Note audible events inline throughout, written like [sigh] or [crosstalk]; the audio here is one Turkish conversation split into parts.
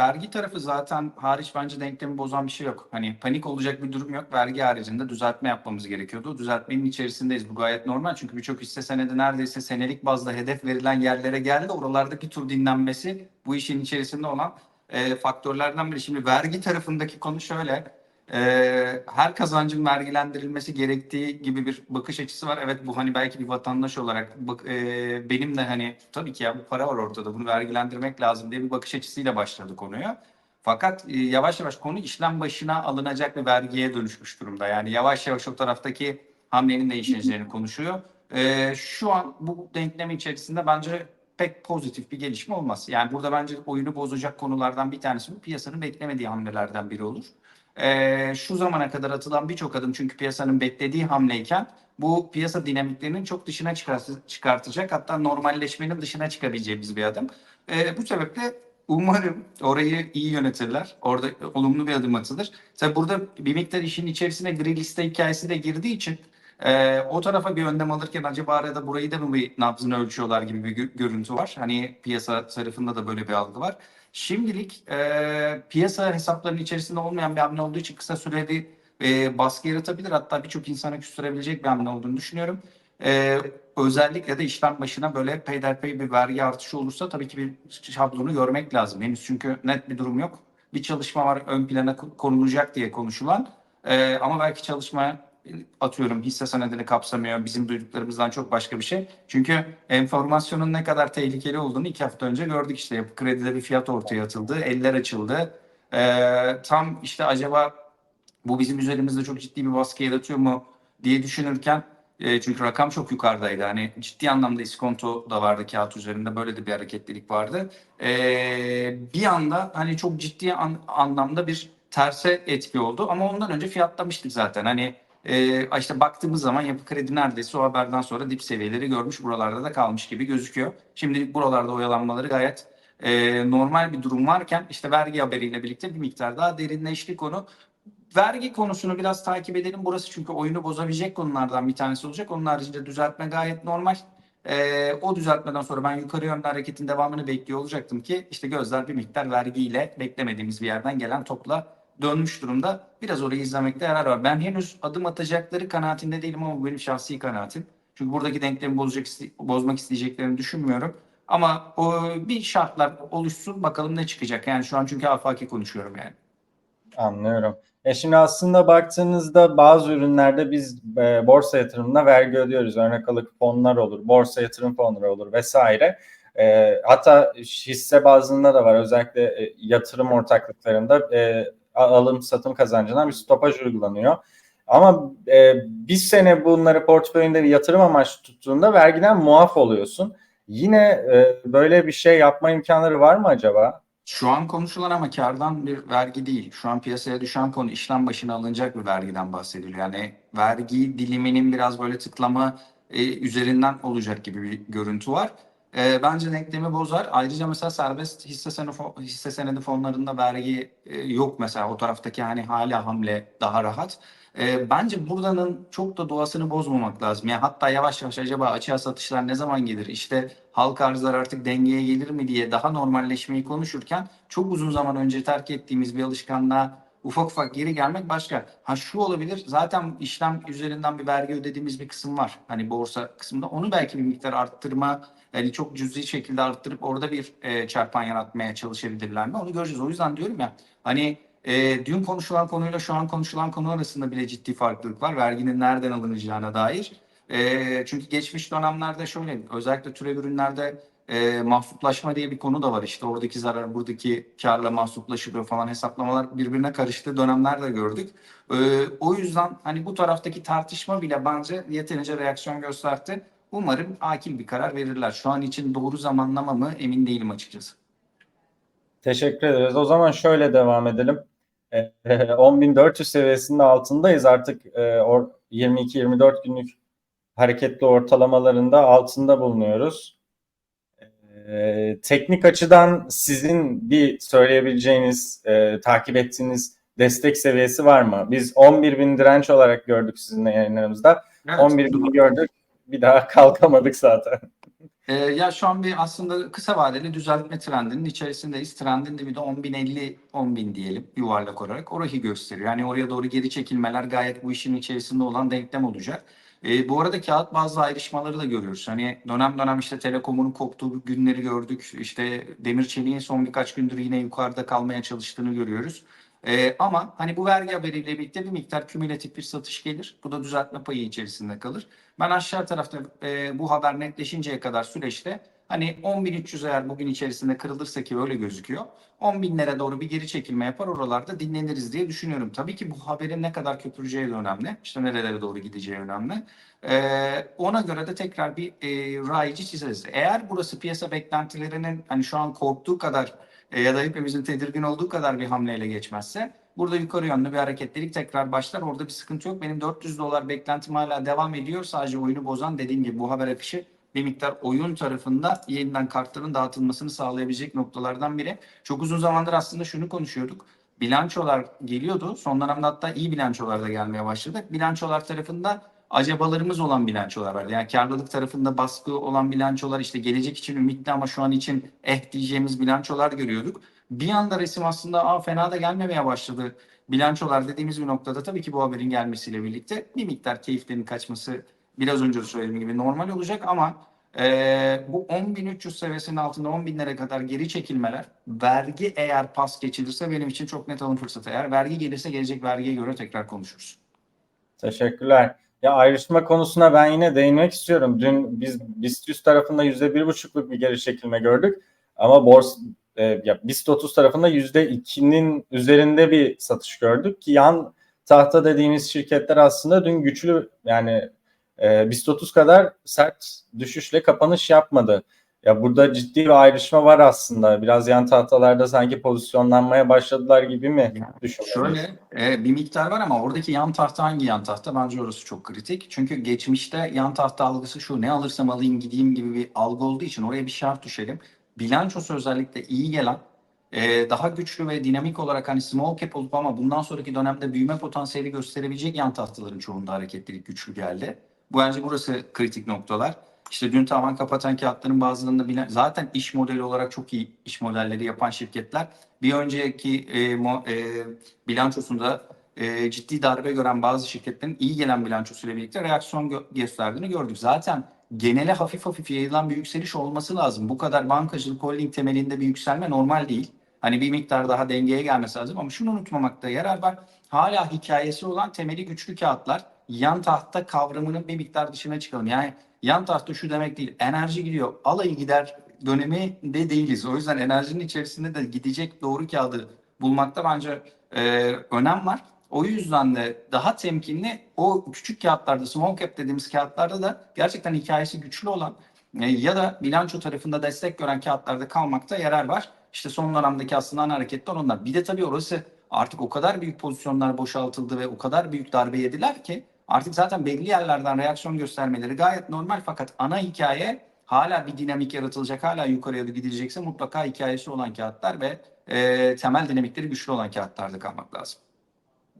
Vergi tarafı zaten hariç bence denklemi bozan bir şey yok. Hani panik olacak bir durum yok. Vergi haricinde düzeltme yapmamız gerekiyordu. Düzeltmenin içerisindeyiz. Bu gayet normal. Çünkü birçok hisse senedi neredeyse senelik bazda hedef verilen yerlere geldi. Oralardaki tur dinlenmesi bu işin içerisinde olan e, faktörlerden biri. Şimdi vergi tarafındaki konu şöyle. E, her kazancın vergilendirilmesi gerektiği gibi bir bakış açısı var. Evet bu hani belki bir vatandaş olarak bak, e, benim de hani tabii ki ya bu para var ortada bunu vergilendirmek lazım diye bir bakış açısıyla başladı konuya. Fakat e, yavaş yavaş konu işlem başına alınacak bir vergiye dönüşmüş durumda. Yani yavaş yavaş o taraftaki hamlenin değişeceğini konuşuyor. E, şu an bu denklem içerisinde bence pek pozitif bir gelişme olmaz. Yani burada bence oyunu bozacak konulardan bir tanesi bu piyasanın beklemediği hamlelerden biri olur. Ee, şu zamana kadar atılan birçok adım çünkü piyasanın beklediği hamleyken bu piyasa dinamiklerinin çok dışına çıkart- çıkartacak hatta normalleşmenin dışına çıkabileceğimiz bir adım. Ee, bu sebeple umarım orayı iyi yönetirler. Orada olumlu bir adım atılır. Tabii burada bir miktar işin içerisine gri liste hikayesi de girdiği için e, o tarafa bir önlem alırken acaba arada burayı da mı bir nabzını ölçüyorlar gibi bir gö- görüntü var. Hani piyasa tarafında da böyle bir algı var. Şimdilik e, piyasa hesaplarının içerisinde olmayan bir hamle olduğu için kısa süreli e, baskı yaratabilir. Hatta birçok insana küstürebilecek bir hamle olduğunu düşünüyorum. E, özellikle de işlem başına böyle peyderpey bir vergi artışı olursa tabii ki bir şablonu görmek lazım. Henüz çünkü net bir durum yok. Bir çalışma var ön plana konulacak diye konuşulan. E, ama belki çalışma atıyorum hisse senedini kapsamıyor. Bizim duyduklarımızdan çok başka bir şey. Çünkü enformasyonun ne kadar tehlikeli olduğunu iki hafta önce gördük işte. Yapı kredide bir fiyat ortaya atıldı. Eller açıldı. Ee, tam işte acaba bu bizim üzerimizde çok ciddi bir baskı yaratıyor mu diye düşünürken e, çünkü rakam çok yukarıdaydı. Hani ciddi anlamda iskonto da vardı kağıt üzerinde. Böyle de bir hareketlilik vardı. Ee, bir anda hani çok ciddi an- anlamda bir terse etki oldu. Ama ondan önce fiyatlamıştık zaten. Hani e, işte baktığımız zaman yapı kredi neredeyse o haberden sonra dip seviyeleri görmüş. Buralarda da kalmış gibi gözüküyor. Şimdilik buralarda oyalanmaları gayet e, normal bir durum varken işte vergi haberiyle birlikte bir miktar daha derinleşti konu. Vergi konusunu biraz takip edelim. Burası çünkü oyunu bozabilecek konulardan bir tanesi olacak. Onun haricinde düzeltme gayet normal. Ee, o düzeltmeden sonra ben yukarı yönlü hareketin devamını bekliyor olacaktım ki işte gözler bir miktar vergiyle beklemediğimiz bir yerden gelen topla dönmüş durumda. Biraz orayı izlemekte yarar var. Ben henüz adım atacakları kanaatinde değilim ama bu benim şahsi kanaatim. Çünkü buradaki denklemi bozacak, bozmak isteyeceklerini düşünmüyorum. Ama o bir şartlar oluşsun bakalım ne çıkacak. Yani şu an çünkü afaki konuşuyorum yani. Anlıyorum. E şimdi aslında baktığınızda bazı ürünlerde biz e, borsa yatırımına vergi ödüyoruz. Örnek alıp fonlar olur, borsa yatırım fonları olur vesaire. E, hatta hisse bazında da var. Özellikle e, yatırım ortaklıklarında e, alım satım kazancından bir stopaj uygulanıyor. Ama e, bir sene bunları portföyünde bir yatırım amaçlı tuttuğunda vergiden muaf oluyorsun. Yine e, böyle bir şey yapma imkanları var mı acaba? Şu an konuşulan ama kardan bir vergi değil. Şu an piyasaya düşen konu işlem başına alınacak bir vergiden bahsediliyor. Yani vergi diliminin biraz böyle tıklama e, üzerinden olacak gibi bir görüntü var. E, bence denklemi bozar. Ayrıca mesela serbest hisse senedi, hisse senedi fonlarında vergi e, yok mesela. O taraftaki hani hala hamle daha rahat. E, bence buradanın çok da doğasını bozmamak lazım. Yani hatta yavaş yavaş acaba açığa satışlar ne zaman gelir? İşte halk arzlar artık dengeye gelir mi diye daha normalleşmeyi konuşurken çok uzun zaman önce terk ettiğimiz bir alışkanlığa ufak ufak geri gelmek başka. Ha şu olabilir zaten işlem üzerinden bir vergi ödediğimiz bir kısım var. Hani borsa kısmında onu belki bir miktar arttırma yani çok cüzi şekilde arttırıp orada bir e, çarpan yaratmaya çalışabilirler mi? Onu göreceğiz. O yüzden diyorum ya hani e, dün konuşulan konuyla şu an konuşulan konu arasında bile ciddi farklılık var. Verginin nereden alınacağına dair. E, çünkü geçmiş dönemlerde şöyle özellikle türev ürünlerde e, mahsuplaşma diye bir konu da var. İşte oradaki zarar buradaki karla mahsuplaşılıyor falan hesaplamalar birbirine karıştığı dönemler de gördük. E, o yüzden hani bu taraftaki tartışma bile bence yeterince reaksiyon gösterdi. Umarım akil bir karar verirler. Şu an için doğru zamanlama mı emin değilim açıkçası. Teşekkür ederiz. O zaman şöyle devam edelim. [laughs] E, 10.400 seviyesinde altındayız artık e, 22-24 günlük hareketli ortalamalarında altında bulunuyoruz. E, teknik açıdan sizin bir söyleyebileceğiniz, e, takip ettiğiniz destek seviyesi var mı? Biz 11.000 direnç olarak gördük sizinle yayınlarımızda. Evet. 11.000 gördük, bir daha [laughs] kalkamadık zaten. Ee, ya şu an bir aslında kısa vadeli düzeltme trendinin içerisindeyiz. Trendin de bir de 10.050 10.000 diyelim yuvarlak olarak. Orayı gösteriyor. Yani oraya doğru geri çekilmeler gayet bu işin içerisinde olan denklem olacak. Ee, bu arada kağıt bazı ayrışmaları da görüyoruz. Hani dönem dönem işte telekomun koptuğu günleri gördük. İşte demir çeliğin son birkaç gündür yine yukarıda kalmaya çalıştığını görüyoruz. Ee, ama hani bu vergi haberiyle birlikte bir miktar kümülatif bir satış gelir. Bu da düzeltme payı içerisinde kalır. Ben aşağı tarafta e, bu haber netleşinceye kadar süreçte hani 10.300 eğer bugün içerisinde kırılırsa ki öyle gözüküyor. 10.000'lere doğru bir geri çekilme yapar oralarda dinleniriz diye düşünüyorum. Tabii ki bu haberin ne kadar köpüreceği de önemli. İşte nerelere doğru gideceği önemli. Ee, ona göre de tekrar bir e, rayici çizeriz. Eğer burası piyasa beklentilerinin hani şu an korktuğu kadar e, ya da hepimizin tedirgin olduğu kadar bir hamleyle geçmezse burada yukarı yönlü bir hareketlilik tekrar başlar. Orada bir sıkıntı yok. Benim 400 dolar beklentim hala devam ediyor. Sadece oyunu bozan dediğim gibi bu haber akışı bir miktar oyun tarafında yeniden kartların dağıtılmasını sağlayabilecek noktalardan biri. Çok uzun zamandır aslında şunu konuşuyorduk. Bilançolar geliyordu. Son dönemde hatta iyi bilançolar da gelmeye başladı. Bilançolar tarafında acabalarımız olan bilançolar vardı. Yani karlılık tarafında baskı olan bilançolar işte gelecek için ümitli ama şu an için eh diyeceğimiz bilançolar görüyorduk. Bir anda resim aslında Aa, fena da gelmemeye başladı. Bilançolar dediğimiz bir noktada tabii ki bu haberin gelmesiyle birlikte bir miktar keyiflerin kaçması biraz önce söylediğim gibi normal olacak ama e, bu 10.300 seviyesinin altında 10.000'lere kadar geri çekilmeler vergi eğer pas geçilirse benim için çok net alım fırsatı. Eğer vergi gelirse gelecek vergiye göre tekrar konuşuruz. Teşekkürler. Ya ayrışma konusuna ben yine değinmek istiyorum. Dün biz BIST 100 tarafında yüzde bir buçukluk bir geri çekilme gördük. Ama bors e, ya BIST 30 tarafında yüzde ikinin üzerinde bir satış gördük ki yan tahta dediğimiz şirketler aslında dün güçlü yani e, BIST 30 kadar sert düşüşle kapanış yapmadı. Ya burada ciddi bir ayrışma var aslında. Biraz yan tahtalarda sanki pozisyonlanmaya başladılar gibi mi düşünüyorsunuz? Şöyle e, bir miktar var ama oradaki yan tahta hangi yan tahta? Bence orası çok kritik. Çünkü geçmişte yan tahta algısı şu ne alırsam alayım gideyim gibi bir algı olduğu için oraya bir şart düşelim. Bilançosu özellikle iyi gelen e, daha güçlü ve dinamik olarak hani small cap olup ama bundan sonraki dönemde büyüme potansiyeli gösterebilecek yan tahtaların çoğunda hareketlilik güçlü geldi. Bu bence burası kritik noktalar. İşte dün tavan kapatan kağıtların bazılarında bilen, zaten iş modeli olarak çok iyi iş modelleri yapan şirketler bir önceki e, mo, e, bilançosunda e, ciddi darbe gören bazı şirketlerin iyi gelen bilançosuyla birlikte reaksiyon gö- gösterdiğini gördük. Zaten genele hafif hafif yayılan bir yükseliş olması lazım. Bu kadar bankacılık holding temelinde bir yükselme normal değil. Hani bir miktar daha dengeye gelmesi lazım ama şunu unutmamakta yarar var. Hala hikayesi olan temeli güçlü kağıtlar yan tahta kavramının bir miktar dışına çıkalım. Yani yan tahta şu demek değil. Enerji gidiyor. Alayı gider dönemi de değiliz. O yüzden enerjinin içerisinde de gidecek doğru kağıdı bulmakta bence e, önem var. O yüzden de daha temkinli o küçük kağıtlarda, small cap dediğimiz kağıtlarda da gerçekten hikayesi güçlü olan e, ya da bilanço tarafında destek gören kağıtlarda kalmakta yarar var. İşte son dönemdeki aslında hareketler onlar. Bir de tabii orası artık o kadar büyük pozisyonlar boşaltıldı ve o kadar büyük darbe yediler ki artık zaten belli yerlerden reaksiyon göstermeleri gayet normal fakat ana hikaye hala bir dinamik yaratılacak, hala yukarıya da gidilecekse mutlaka hikayesi olan kağıtlar ve e, temel dinamikleri güçlü olan kağıtlarda kalmak lazım.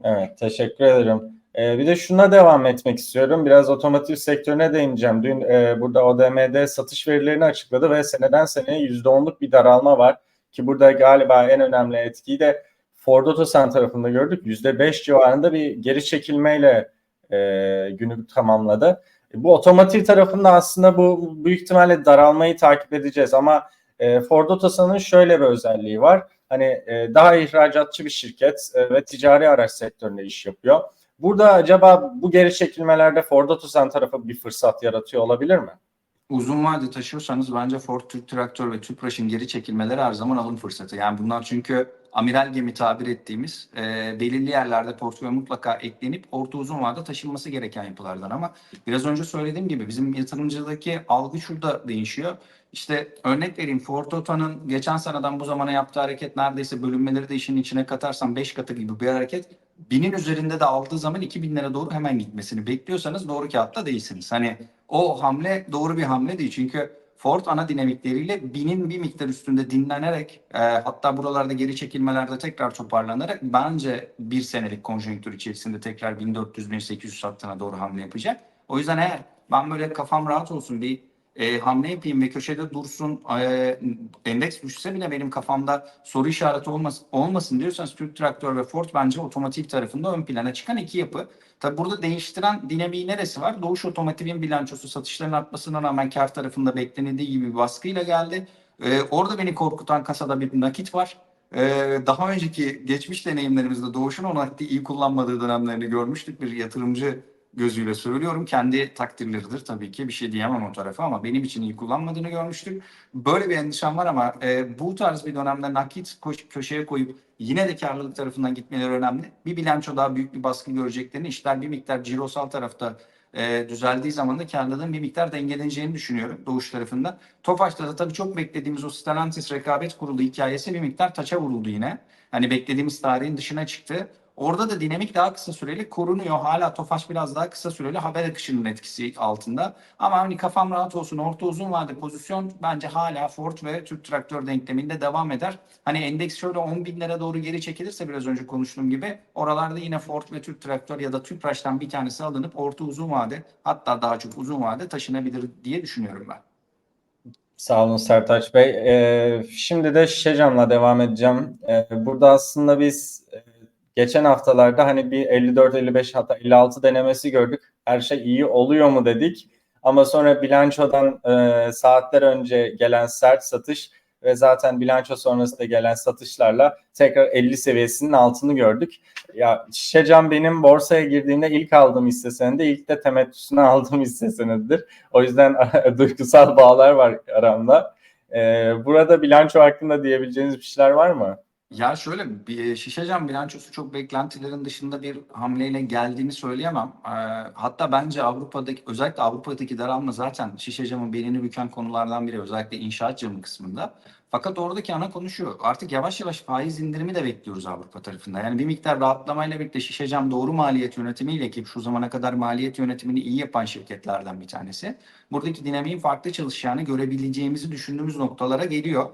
Evet, teşekkür ederim. Ee, bir de şuna devam etmek istiyorum. Biraz otomotiv sektörüne değineceğim. Dün e, burada ODM'de satış verilerini açıkladı ve seneden seneye %10'luk bir daralma var. Ki burada galiba en önemli etkiyi de Ford Otosan tarafında gördük. %5 civarında bir geri çekilmeyle e, günü tamamladı. E, bu otomotiv tarafında aslında bu büyük ihtimalle daralmayı takip edeceğiz ama e, Ford Otosan'ın şöyle bir özelliği var. Hani e, daha ihracatçı bir şirket e, ve ticari araç sektöründe iş yapıyor. Burada acaba bu geri çekilmelerde Ford Otosan tarafı bir fırsat yaratıyor olabilir mi? Uzun vade taşıyorsanız bence Ford Türk Traktör ve Tüpraş'ın geri çekilmeleri her zaman alım fırsatı. Yani bunlar çünkü amiral gemi tabir ettiğimiz e, belirli yerlerde portföye mutlaka eklenip orta uzun vade taşınması gereken yapılardan ama biraz önce söylediğim gibi bizim yatırımcıdaki algı şurada değişiyor. İşte örnek vereyim Ford Oto'nun geçen seneden bu zamana yaptığı hareket neredeyse bölünmeleri de işin içine katarsam 5 katı gibi bir hareket. Binin üzerinde de aldığı zaman 2000'lere doğru hemen gitmesini bekliyorsanız doğru kağıtta değilsiniz. Hani o hamle doğru bir hamle değil. Çünkü Ford ana dinamikleriyle binin bir miktar üstünde dinlenerek e, hatta buralarda geri çekilmelerde tekrar toparlanarak bence bir senelik konjonktür içerisinde tekrar 1400-1800 hattına doğru hamle yapacak. O yüzden eğer ben böyle kafam rahat olsun bir e, hamle yapayım ve köşede dursun e, endeks düşse bile benim kafamda soru işareti olmasın, olmasın diyorsanız Türk Traktör ve Ford bence otomotiv tarafında ön plana çıkan iki yapı. Tabi burada değiştiren dinamiği neresi var? Doğuş Otomotiv'in bilançosu satışların artmasına rağmen kar tarafında beklenildiği gibi bir baskıyla geldi. E, orada beni korkutan kasada bir nakit var. Ee, daha önceki geçmiş deneyimlerimizde Doğuş'un o nakdi iyi kullanmadığı dönemlerini görmüştük. Bir yatırımcı gözüyle söylüyorum. Kendi takdirleridir tabii ki bir şey diyemem o tarafa ama benim için iyi kullanmadığını görmüştük. Böyle bir endişem var ama e, bu tarz bir dönemde nakit köşeye koyup yine de karlılık tarafından gitmeleri önemli. Bir bilanço daha büyük bir baskı göreceklerini işler bir miktar cirosal tarafta e, düzeldiği zaman da karlılığın bir miktar dengeleneceğini düşünüyorum Doğuş tarafında. Tofaş'ta da tabii çok beklediğimiz o Stellantis rekabet kurulu hikayesi bir miktar taça vuruldu yine. Hani beklediğimiz tarihin dışına çıktı. Orada da dinamik daha kısa süreli korunuyor. Hala Tofaş biraz daha kısa süreli haber akışının etkisi altında. Ama hani kafam rahat olsun. Orta uzun vade pozisyon bence hala Ford ve Türk Traktör denkleminde devam eder. Hani endeks şöyle 10 binlere doğru geri çekilirse biraz önce konuştuğum gibi oralarda yine Ford ve Türk Traktör ya da Tüpraş'tan bir tanesi alınıp orta uzun vade hatta daha çok uzun vade taşınabilir diye düşünüyorum ben. Sağ olun Sertaç Bey. Ee, şimdi de şişe camla devam edeceğim. Ee, burada aslında biz e, geçen haftalarda hani bir 54-55 hatta 56 denemesi gördük. Her şey iyi oluyor mu dedik. Ama sonra bilançodan e, saatler önce gelen sert satış ve zaten bilanço sonrasında gelen satışlarla tekrar 50 seviyesinin altını gördük. Ya şişe cam benim borsaya girdiğimde ilk aldığım hisse senedi, ilk de temettüsüne [laughs] aldığım hisse senedidir. O yüzden [laughs] duygusal bağlar var aramda. Ee, burada bilanço hakkında diyebileceğiniz bir şeyler var mı? Ya şöyle bir Şişecam bilançosu çok beklentilerin dışında bir hamleyle geldiğini söyleyemem. Hatta bence Avrupa'daki özellikle Avrupa'daki daralma zaten Şişecam'ın belini büken konulardan biri özellikle inşaat camı kısmında. Fakat oradaki ana konu şu artık yavaş yavaş faiz indirimi de bekliyoruz Avrupa tarafında. Yani bir miktar rahatlamayla birlikte Şişecam doğru maliyet yönetimiyle ki şu zamana kadar maliyet yönetimini iyi yapan şirketlerden bir tanesi. Buradaki dinamiğin farklı çalışacağını görebileceğimizi düşündüğümüz noktalara geliyor.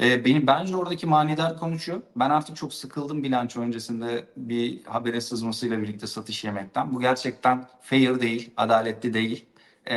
Ee, benim bence oradaki manidar konu şu. Ben artık çok sıkıldım bilanço öncesinde bir habere sızmasıyla birlikte satış yemekten. Bu gerçekten fair değil, adaletli değil. Ee,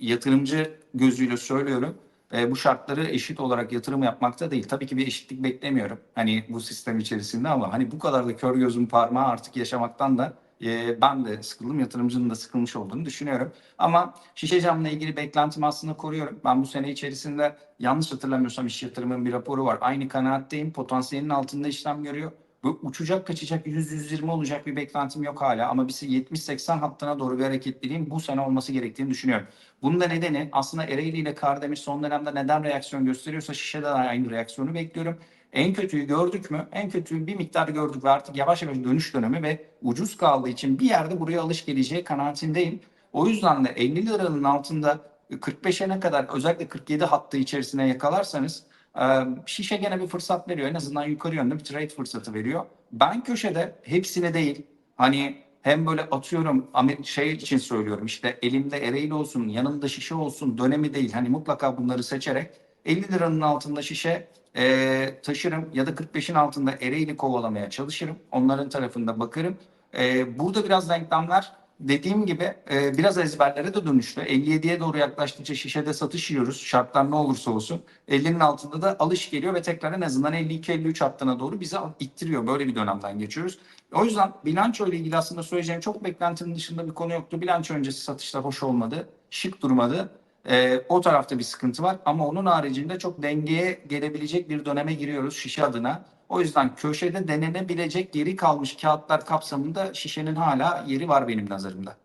yatırımcı gözüyle söylüyorum. Ee, bu şartları eşit olarak yatırım yapmakta değil. Tabii ki bir eşitlik beklemiyorum. Hani bu sistem içerisinde ama hani bu kadar da kör gözün parmağı artık yaşamaktan da e, ben de sıkıldım. Yatırımcının da sıkılmış olduğunu düşünüyorum. Ama şişe camla ilgili beklentimi aslında koruyorum. Ben bu sene içerisinde yanlış hatırlamıyorsam iş yatırımın bir raporu var. Aynı kanaatteyim. Potansiyelin altında işlem görüyor. Bu uçacak kaçacak 100-120 olacak bir beklentim yok hala. Ama bir 70-80 hattına doğru bir hareketliliğin bu sene olması gerektiğini düşünüyorum. Bunun da nedeni aslında Ereğli ile Kardemir son dönemde neden reaksiyon gösteriyorsa şişede de aynı reaksiyonu bekliyorum. En kötüyü gördük mü? En kötüyü bir miktar gördük ve artık yavaş yavaş dönüş dönemi ve ucuz kaldığı için bir yerde buraya alış geleceği kanaatindeyim. O yüzden de 50 liranın altında 45'e ne kadar özellikle 47 hattı içerisine yakalarsanız e, şişe gene bir fırsat veriyor. En azından yukarı yönde bir trade fırsatı veriyor. Ben köşede hepsini değil hani hem böyle atıyorum şey için söylüyorum işte elimde Ereğli olsun yanımda şişe olsun dönemi değil. Hani mutlaka bunları seçerek 50 liranın altında şişe e, taşırım ya da 45'in altında Ereğli kovalamaya çalışırım. Onların tarafında bakarım. E, burada biraz denklemler dediğim gibi e, biraz ezberlere de dönüştü. 57'ye doğru yaklaştıkça şişede satış yiyoruz. Şartlar ne olursa olsun. 50'nin altında da alış geliyor ve tekrar en azından 52-53 hattına doğru bizi ittiriyor. Böyle bir dönemden geçiyoruz. O yüzden bilanço ile ilgili aslında söyleyeceğim çok beklentinin dışında bir konu yoktu. Bilanço öncesi satışlar hoş olmadı. Şık durmadı. Ee, o tarafta bir sıkıntı var ama onun haricinde çok dengeye gelebilecek bir döneme giriyoruz şişe adına. O yüzden köşede denenebilecek geri kalmış kağıtlar kapsamında şişenin hala yeri var benim nazarımda.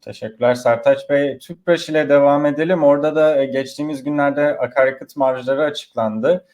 Teşekkürler Sertaç Bey. Tüpraş ile devam edelim. Orada da e, geçtiğimiz günlerde akaryakıt marjları açıklandı.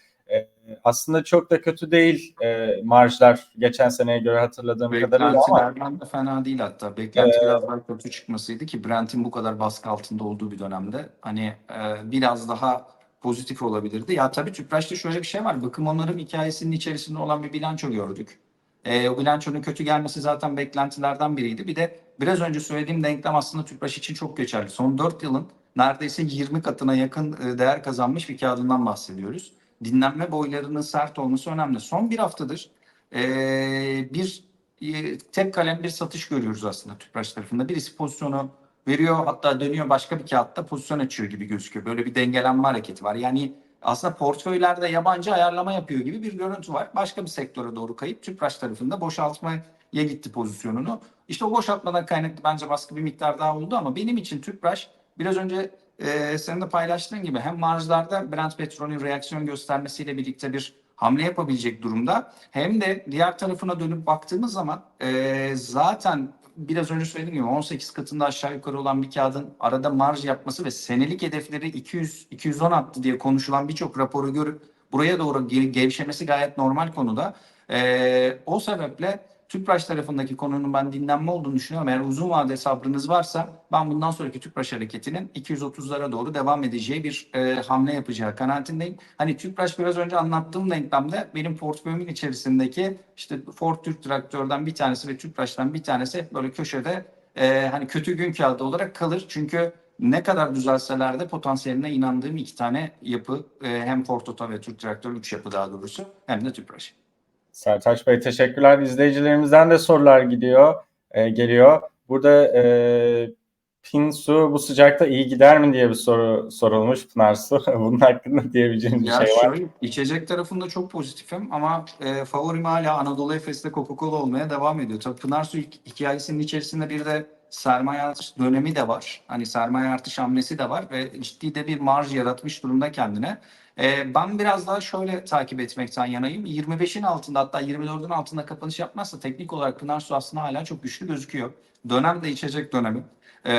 E, Aslında çok da kötü değil e, marjlar geçen seneye göre hatırladığım kadarıyla ama de fena değil hatta. Beklenti Ee, biraz daha kötü çıkmasıydı ki Brent'in bu kadar baskı altında olduğu bir dönemde hani e, biraz daha pozitif olabilirdi. Ya tabii Tüpraş'ta şöyle bir şey var. Bakım onarım hikayesinin içerisinde olan bir bilanço gördük. E, o bilançonun kötü gelmesi zaten beklentilerden biriydi. Bir de biraz önce söylediğim denklem aslında Tüpraş için çok geçerli. Son 4 yılın neredeyse 20 katına yakın e, değer kazanmış bir kağıdından bahsediyoruz. Dinlenme boylarının sert olması önemli. Son bir haftadır e, bir e, tek kalem bir satış görüyoruz aslında Tüpraş tarafında. Birisi pozisyonu veriyor hatta dönüyor başka bir kağıtta pozisyon açıyor gibi gözüküyor. Böyle bir dengelenme hareketi var. Yani aslında portföylerde yabancı ayarlama yapıyor gibi bir görüntü var. Başka bir sektöre doğru kayıp Tüpraş tarafında boşaltmaya gitti pozisyonunu. İşte o boşaltmadan kaynaklı bence baskı bir miktar daha oldu ama benim için Tüpraş biraz önce e, senin de paylaştığın gibi hem marjlarda Brent petrolün reaksiyon göstermesiyle birlikte bir hamle yapabilecek durumda. Hem de diğer tarafına dönüp baktığımız zaman e, zaten biraz önce söylediğim gibi 18 katında aşağı yukarı olan bir kağıdın arada marj yapması ve senelik hedefleri 200 210 attı diye konuşulan birçok raporu görüp buraya doğru ge- gevşemesi gayet normal konuda. E, o sebeple Tüpraş tarafındaki konunun ben dinlenme olduğunu düşünüyorum. Eğer uzun vade sabrınız varsa ben bundan sonraki Tüpraş hareketinin 230'lara doğru devam edeceği bir e, hamle yapacağı kanaatindeyim. Hani Tüpraş biraz önce anlattığım denklemde benim portföyümün içerisindeki işte Ford Türk Traktör'den bir tanesi ve Tüpraş'tan bir tanesi hep böyle köşede e, hani kötü gün kağıdı olarak kalır. Çünkü ne kadar düzelseler de potansiyeline inandığım iki tane yapı e, hem Ford Oto ve Türk Traktör 3 yapı daha doğrusu hem de Tüpraş. Sertaç Bey teşekkürler. İzleyicilerimizden de sorular gidiyor, e, geliyor. Burada e, Pinsu bu sıcakta iyi gider mi diye bir soru sorulmuş Pınar Su. [laughs] Bunun hakkında diyebileceğiniz bir Ya şey var. şöyle, içecek tarafında çok pozitifim ama e, favorim hala Anadolu Efes'te Coca-Cola olmaya devam ediyor. Tabii Pınar Su hik- hikayesinin içerisinde bir de sermaye artış dönemi de var. Hani sermaye artış hamlesi de var ve ciddi de bir marj yaratmış durumda kendine. E, ben biraz daha şöyle takip etmekten yanayım. 25'in altında hatta 24'ün altında kapanış yapmazsa teknik olarak Pınar Su aslında hala çok güçlü gözüküyor. Dönem de içecek dönemi. E,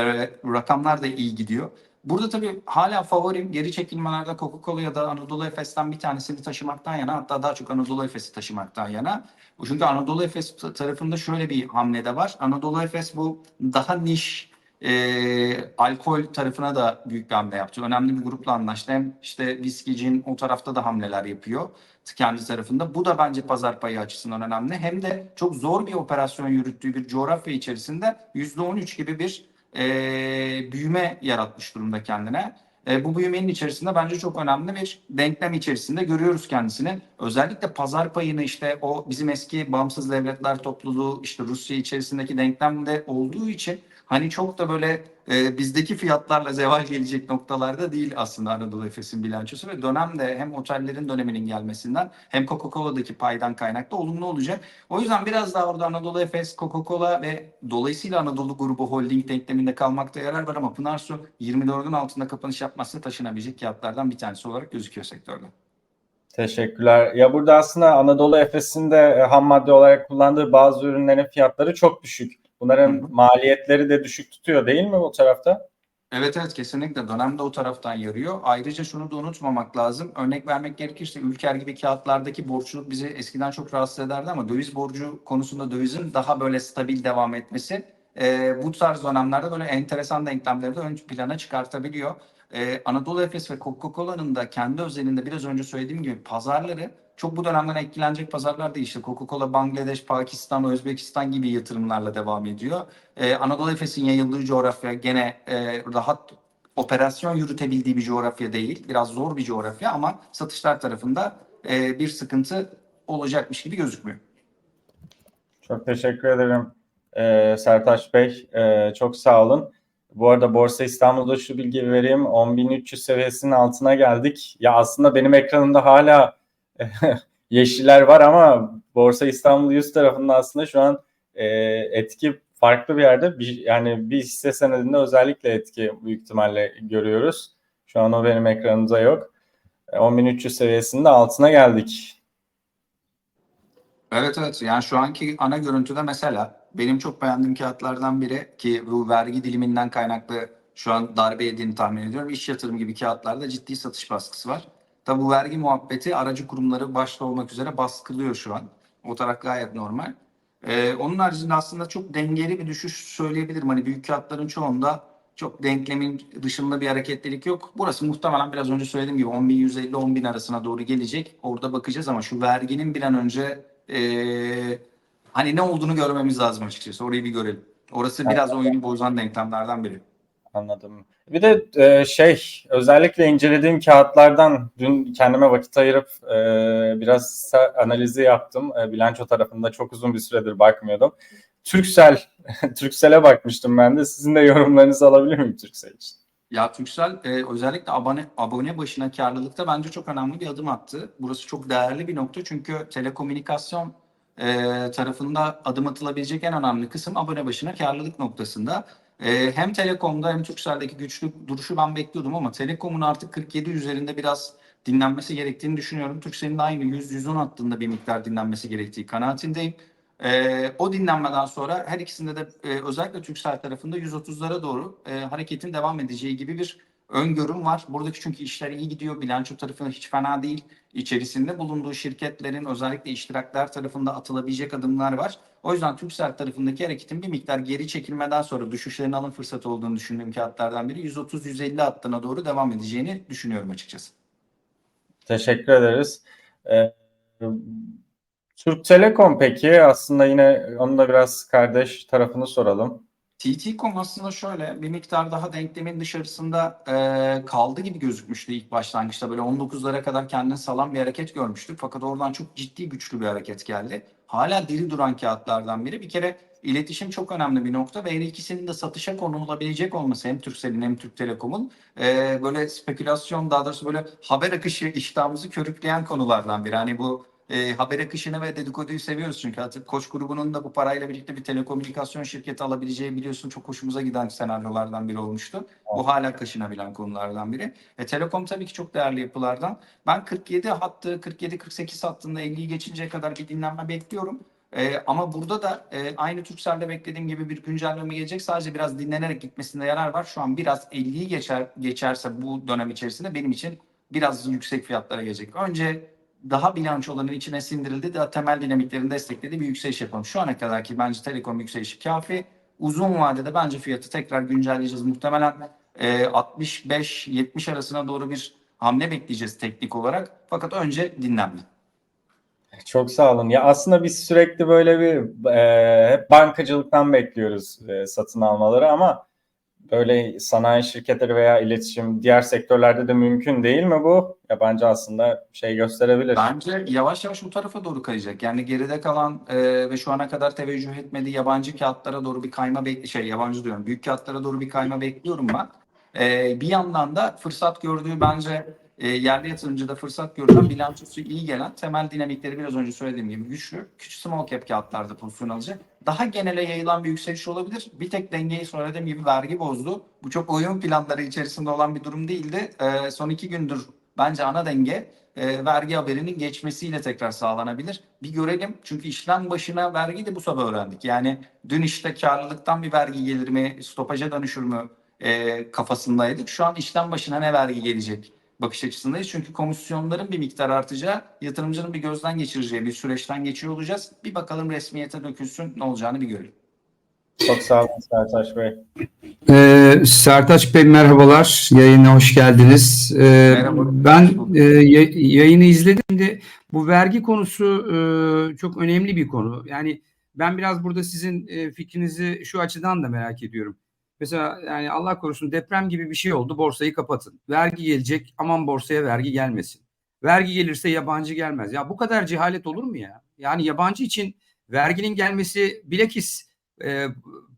rakamlar da iyi gidiyor. Burada tabii hala favorim geri çekilmelerde Coca-Cola ya da Anadolu Efes'ten bir tanesini taşımaktan yana hatta daha çok Anadolu Efes'i taşımaktan yana. Çünkü Anadolu Efes tarafında şöyle bir hamle de var. Anadolu Efes bu daha niş e, alkol tarafına da büyük bir hamle yaptı. Önemli bir grupla anlaştı. Hem işte viskicin o tarafta da hamleler yapıyor kendi tarafında. Bu da bence pazar payı açısından önemli. Hem de çok zor bir operasyon yürüttüğü bir coğrafya içerisinde %13 gibi bir e, büyüme yaratmış durumda kendine. E, bu büyümenin içerisinde bence çok önemli bir denklem içerisinde görüyoruz kendisini. Özellikle pazar payını işte o bizim eski bağımsız devletler topluluğu işte Rusya içerisindeki denklemde olduğu için hani çok da böyle e, bizdeki fiyatlarla zeval gelecek noktalarda değil aslında Anadolu Efes'in bilançosu ve dönemde hem otellerin döneminin gelmesinden hem Coca-Cola'daki paydan kaynaklı olumlu olacak. O yüzden biraz daha orada Anadolu Efes, Coca-Cola ve dolayısıyla Anadolu grubu holding denkleminde kalmakta yarar var ama Pınar Su 24'ün altında kapanış yapmazsa taşınabilecek kağıtlardan bir tanesi olarak gözüküyor sektörde. Teşekkürler. Ya burada aslında Anadolu Efes'in de e, ham madde olarak kullandığı bazı ürünlerin fiyatları çok düşük. Bunların Hı hı. maliyetleri de düşük tutuyor değil mi bu tarafta? Evet evet kesinlikle dönemde o taraftan yarıyor. Ayrıca şunu da unutmamak lazım. Örnek vermek gerekirse Ülker gibi kağıtlardaki borçluluk bizi eskiden çok rahatsız ederdi ama döviz borcu konusunda dövizin daha böyle stabil devam etmesi e, bu tarz dönemlerde böyle enteresan denklemleri de ön plana çıkartabiliyor. E, Anadolu Efes ve Coca-Cola'nın da kendi özelinde biraz önce söylediğim gibi pazarları çok bu dönemden etkilenecek pazarlar değil. İşte Coca-Cola Bangladeş, Pakistan, Özbekistan gibi yatırımlarla devam ediyor. Ee, Anadolu Efes'in yayıldığı coğrafya gene e, rahat operasyon yürütebildiği bir coğrafya değil. Biraz zor bir coğrafya ama satışlar tarafında e, bir sıkıntı olacakmış gibi gözükmüyor. Çok teşekkür ederim e, Sertaç Bey. E, çok sağ olun. Bu arada Borsa İstanbul'da şu bilgi vereyim. 10.300 seviyesinin altına geldik. Ya aslında benim ekranımda hala [laughs] yeşiller var ama Borsa İstanbul 100 tarafında aslında şu an e, etki farklı bir yerde. Bir, yani bir hisse senedinde özellikle etki büyük ihtimalle görüyoruz. Şu an o benim ekranımda yok. E, 10.300 seviyesinin de altına geldik. Evet evet yani şu anki ana görüntüde mesela benim çok beğendiğim kağıtlardan biri ki bu vergi diliminden kaynaklı şu an darbe yediğini tahmin ediyorum. İş yatırım gibi kağıtlarda ciddi satış baskısı var. Tabi bu vergi muhabbeti aracı kurumları başta olmak üzere baskılıyor şu an. O taraf gayet normal. Ee, onun haricinde aslında çok dengeli bir düşüş söyleyebilirim. Hani büyük kağıtların çoğunda çok denklemin dışında bir hareketlilik yok. Burası muhtemelen biraz önce söylediğim gibi 10.150 10.000 arasına doğru gelecek. Orada bakacağız ama şu verginin bir an önce ee, hani ne olduğunu görmemiz lazım açıkçası. Orayı bir görelim. Orası biraz oyunu bozan denklemlerden biri. Anladım. Bir de e, şey özellikle incelediğim kağıtlardan dün kendime vakit ayırıp e, biraz analizi yaptım. E, bilanço tarafında çok uzun bir süredir bakmıyordum. Türksel, [laughs] Türksel'e bakmıştım ben de. Sizin de yorumlarınızı alabilir miyim Türksel için? Ya Turkcell e, özellikle abone abone başına karlılıkta bence çok önemli bir adım attı. Burası çok değerli bir nokta çünkü telekomünikasyon e, tarafında adım atılabilecek en önemli kısım abone başına karlılık noktasında. E, hem Telekom'da hem Turkcell'deki güçlü duruşu ben bekliyordum ama Telekom'un artık 47 üzerinde biraz dinlenmesi gerektiğini düşünüyorum. Turkcell'in de aynı 100-110 hattında bir miktar dinlenmesi gerektiği kanaatindeyim. Ee, o dinlenmeden sonra her ikisinde de e, özellikle Turkcell tarafında 130'lara doğru e, hareketin devam edeceği gibi bir öngörüm var. Buradaki çünkü işler iyi gidiyor. Bilanço tarafında hiç fena değil. İçerisinde bulunduğu şirketlerin özellikle iştirakler tarafında atılabilecek adımlar var. O yüzden Turkcell tarafındaki hareketin bir miktar geri çekilmeden sonra düşüşlerin alım fırsatı olduğunu düşündüğüm kağıtlardan biri 130-150 hattına doğru devam edeceğini düşünüyorum açıkçası. Teşekkür ederiz. E, Türk Telekom peki aslında yine onun da biraz kardeş tarafını soralım. TT.com aslında şöyle bir miktar daha denklemin dışarısında e, kaldı gibi gözükmüştü ilk başlangıçta. Böyle 19'lara kadar kendini salan bir hareket görmüştük. Fakat oradan çok ciddi güçlü bir hareket geldi. Hala diri duran kağıtlardan biri. Bir kere iletişim çok önemli bir nokta ve her ikisinin de satışa konulabilecek olması hem Turkcell'in hem Türk Telekom'un e, böyle spekülasyon daha doğrusu böyle haber akışı iştahımızı körükleyen konulardan biri. Hani bu e, haber akışını ve dedikoduyu seviyoruz çünkü artık Koç grubunun da bu parayla birlikte bir telekomünikasyon şirketi alabileceği biliyorsun çok hoşumuza giden senaryolardan biri olmuştu. Bu hala kaşınabilen konulardan biri. E, Telekom tabii ki çok değerli yapılardan. Ben 47 hattı, 47-48 hattında 50'yi geçinceye kadar bir dinlenme bekliyorum. E, ama burada da e, aynı Turkcell'de beklediğim gibi bir güncelleme gelecek. Sadece biraz dinlenerek gitmesinde yarar var. Şu an biraz 50'yi geçer geçerse bu dönem içerisinde benim için biraz yüksek fiyatlara gelecek. Önce daha bilançoların içine sindirildi. Daha temel dinamiklerin desteklediği bir yükseliş yapalım. Şu ana kadarki bence Telekom yükselişi kafi. Uzun vadede bence fiyatı tekrar güncelleyeceğiz. Muhtemelen e, 65-70 arasına doğru bir hamle bekleyeceğiz teknik olarak. Fakat önce dinlenme. Çok sağ olun. Ya aslında biz sürekli böyle bir e, hep bankacılıktan bekliyoruz e, satın almaları ama böyle sanayi şirketleri veya iletişim diğer sektörlerde de mümkün değil mi bu? Ya bence aslında şey gösterebilir. Bence yavaş yavaş bu tarafa doğru kayacak. Yani geride kalan e, ve şu ana kadar teveccüh etmediği yabancı kağıtlara doğru bir kayma bekli şey yabancı diyorum. Büyük kağıtlara doğru bir kayma bekliyorum ben. E, bir yandan da fırsat gördüğü bence e, yerli yatırımcıda fırsat görülen bilançosu iyi gelen temel dinamikleri biraz önce söylediğim gibi güçlü. Küçük small cap kağıtlarda pozisyon alacak. Daha genele yayılan bir yükseliş olabilir. Bir tek dengeyi söylediğim gibi vergi bozdu. Bu çok oyun planları içerisinde olan bir durum değildi. E, son iki gündür bence ana denge e, vergi haberinin geçmesiyle tekrar sağlanabilir. Bir görelim çünkü işlem başına vergi de bu sabah öğrendik. Yani dün işte karlılıktan bir vergi gelir mi, stopaja dönüşür mü e, kafasındaydık. Şu an işlem başına ne vergi gelecek bakış açısındayız. Çünkü komisyonların bir miktar artacağı, yatırımcının bir gözden geçireceği bir süreçten geçiyor olacağız. Bir bakalım resmiyete dökülsün ne olacağını bir görelim. Çok sağ olun Sertaç Bey. Ee, Sertaç Bey merhabalar. Yayına hoş geldiniz. Ee, Merhaba. Ben e, ya- yayını izledim. Şimdi bu vergi konusu e, çok önemli bir konu. Yani ben biraz burada sizin e, fikrinizi şu açıdan da merak ediyorum. Mesela yani Allah korusun deprem gibi bir şey oldu. Borsayı kapatın. Vergi gelecek. Aman borsaya vergi gelmesin. Vergi gelirse yabancı gelmez. Ya bu kadar cehalet olur mu ya? Yani yabancı için verginin gelmesi bilakis e,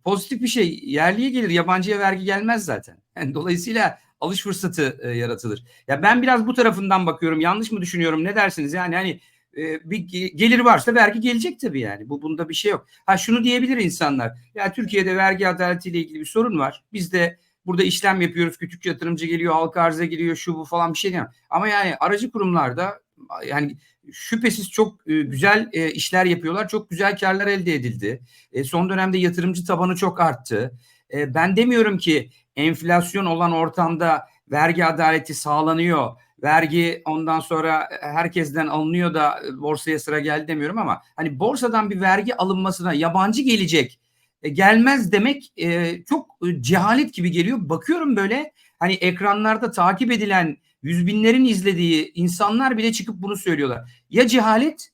pozitif bir şey. Yerliye gelir, yabancıya vergi gelmez zaten. [laughs] Yani dolayısıyla alış fırsatı e, yaratılır. Ya ben biraz bu tarafından bakıyorum. Yanlış mı düşünüyorum? Ne dersiniz? Yani hani e, bir ge- gelir varsa vergi gelecek tabii yani. Bu bunda bir şey yok. Ha şunu diyebilir insanlar. Ya Türkiye'de vergi adaletiyle ilgili bir sorun var. Biz de burada işlem yapıyoruz. Küçük yatırımcı geliyor, halka arıza giriyor, şu bu falan bir şey diyemem. Ama yani aracı kurumlarda yani şüphesiz çok e, güzel e, işler yapıyorlar. Çok güzel karlar elde edildi. Son dönemde yatırımcı tabanı çok arttı. Ben demiyorum ki enflasyon olan ortamda vergi adaleti sağlanıyor. Vergi ondan sonra herkesten alınıyor da borsaya sıra geldi demiyorum ama hani borsadan bir vergi alınmasına yabancı gelecek e, gelmez demek e, çok e, cehalet gibi geliyor. Bakıyorum böyle hani ekranlarda takip edilen yüz binlerin izlediği insanlar bile çıkıp bunu söylüyorlar. Ya cehalet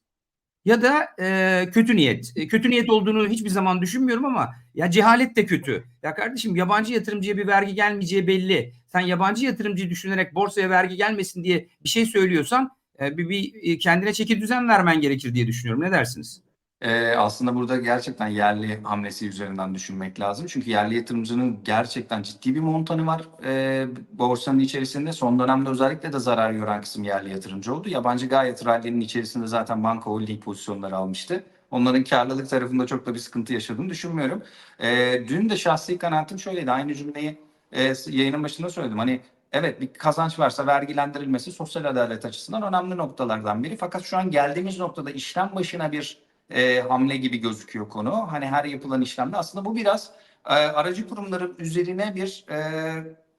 ya da e, kötü niyet. E, kötü niyet olduğunu hiçbir zaman düşünmüyorum ama ya cehalet de kötü. Ya kardeşim yabancı yatırımcıya bir vergi gelmeyeceği belli. Sen yabancı yatırımcıyı düşünerek borsaya vergi gelmesin diye bir şey söylüyorsan e, bir, bir e, kendine çeki düzen vermen gerekir diye düşünüyorum. Ne dersiniz? Ee, aslında burada gerçekten yerli hamlesi üzerinden düşünmek lazım. Çünkü yerli yatırımcının gerçekten ciddi bir montanı var ee, borsanın içerisinde. Son dönemde özellikle de zarar gören kısım yerli yatırımcı oldu. Yabancı gayet rallinin içerisinde zaten banka holding pozisyonları almıştı. Onların karlılık tarafında çok da bir sıkıntı yaşadığını düşünmüyorum. Ee, dün de şahsi kanaatim şöyleydi. Aynı cümleyi e, yayının başında söyledim. Hani Evet bir kazanç varsa vergilendirilmesi sosyal adalet açısından önemli noktalardan biri. Fakat şu an geldiğimiz noktada işlem başına bir e, hamle gibi gözüküyor konu. Hani her yapılan işlemde aslında bu biraz e, aracı kurumların üzerine bir e,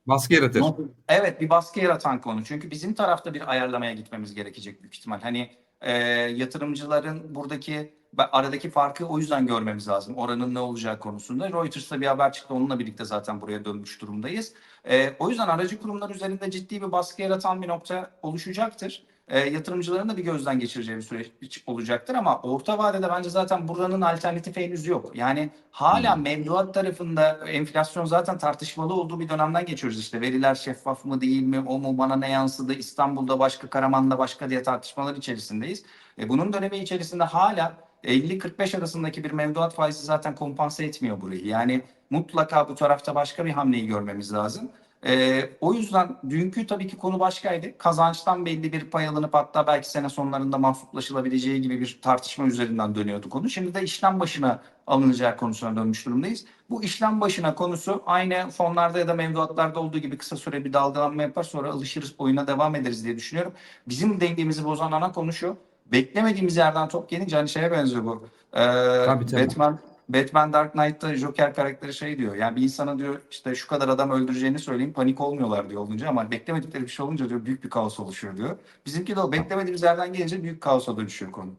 Baskı yaratır. evet bir baskı yaratan konu. Çünkü bizim tarafta bir ayarlamaya gitmemiz gerekecek büyük ihtimal. Hani e, yatırımcıların buradaki aradaki farkı o yüzden görmemiz lazım. Oranın ne olacağı konusunda. Reuters'ta bir haber çıktı. Onunla birlikte zaten buraya dönmüş durumdayız. E, o yüzden aracı kurumlar üzerinde ciddi bir baskı yaratan bir nokta oluşacaktır. E, yatırımcıların da bir gözden geçireceği bir süreç olacaktır ama orta vadede bence zaten buranın alternatifi henüz yok. Yani hala mevduat tarafında enflasyon zaten tartışmalı olduğu bir dönemden geçiyoruz işte. Veriler şeffaf mı değil mi, o mu bana ne yansıdı, İstanbul'da başka, Karaman'da başka diye tartışmalar içerisindeyiz. E, bunun dönemi içerisinde hala 50-45 arasındaki bir mevduat faizi zaten kompanse etmiyor burayı. Yani mutlaka bu tarafta başka bir hamleyi görmemiz lazım. Ee, o yüzden dünkü tabii ki konu başkaydı. Kazançtan belli bir pay alınıp hatta belki sene sonlarında mahsuplaşılabileceği gibi bir tartışma üzerinden dönüyordu konu. Şimdi de işlem başına alınacağı konusuna dönmüş durumdayız. Bu işlem başına konusu aynı fonlarda ya da mevduatlarda olduğu gibi kısa süre bir dalgalanma yapar sonra alışırız oyuna devam ederiz diye düşünüyorum. Bizim dengemizi bozan ana konu şu. Beklemediğimiz yerden top gelince hani şeye benziyor bu. Ee, Tabii, tabii. Batman Batman Dark Knight'ta Joker karakteri şey diyor. Yani bir insana diyor işte şu kadar adam öldüreceğini söyleyeyim panik olmuyorlar diyor olunca ama beklemedikleri bir şey olunca diyor büyük bir kaos oluşuyor diyor. Bizimki de o beklemediğimiz yerden gelince büyük kaosa dönüşüyor konu.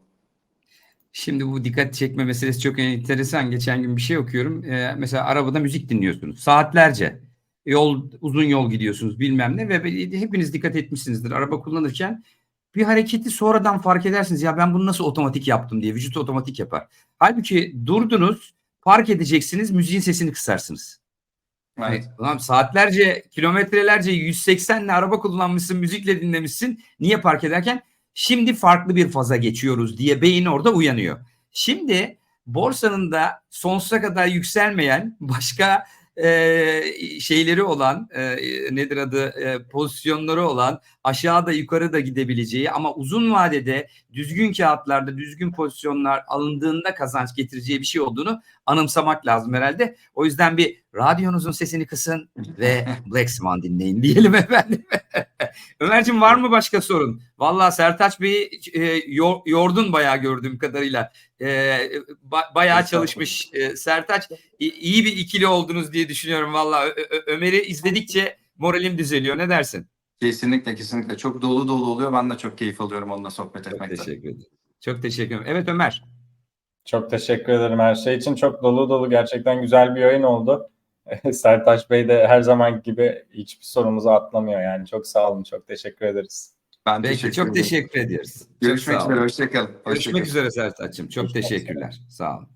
Şimdi bu dikkat çekme meselesi çok enteresan. Geçen gün bir şey okuyorum. Ee, mesela arabada müzik dinliyorsunuz. Saatlerce. Yol uzun yol gidiyorsunuz bilmem ne ve hepiniz dikkat etmişsinizdir. Araba kullanırken bir hareketi sonradan fark edersiniz. Ya ben bunu nasıl otomatik yaptım diye. Vücut otomatik yapar. Halbuki durdunuz, park edeceksiniz, müziğin sesini kısarsınız. Evet. Ulan saatlerce, kilometrelerce 180 ile araba kullanmışsın, müzikle dinlemişsin. Niye park ederken? Şimdi farklı bir faza geçiyoruz diye beyin orada uyanıyor. Şimdi borsanın da sonsuza kadar yükselmeyen başka e, şeyleri olan e, nedir adı e, pozisyonları olan aşağıda yukarı da gidebileceği ama uzun vadede düzgün kağıtlarda düzgün pozisyonlar alındığında kazanç getireceği bir şey olduğunu anımsamak lazım herhalde. O yüzden bir radyonuzun sesini kısın ve [laughs] Black Swan dinleyin diyelim efendim. [laughs] Ömerciğim var mı başka sorun? Vallahi Sertaç Bey'i e, yor- yordun bayağı gördüğüm kadarıyla. E, ba- bayağı çalışmış e, Sertaç. İyi bir ikili oldunuz diye düşünüyorum Ö- Ömer'i izledikçe moralim düzeliyor. Ne dersin? Kesinlikle kesinlikle çok dolu dolu oluyor. Ben de çok keyif alıyorum onunla sohbet Çok etmekten. teşekkür ederim. Çok teşekkür ederim. Evet Ömer. Çok teşekkür ederim her şey için. Çok dolu dolu gerçekten güzel bir yayın oldu. [laughs] Sertaç Bey de her zaman gibi hiçbir sorumuzu atlamıyor yani. Çok sağ olun. Çok teşekkür ederiz. Ben Peki teşekkür çok ederim. teşekkür ediyoruz. Çok Görüşmek üzere. Hoşçakalın. Görüşmek üzere Sertaç'ım. Çok üzere. teşekkürler. Sağ olun.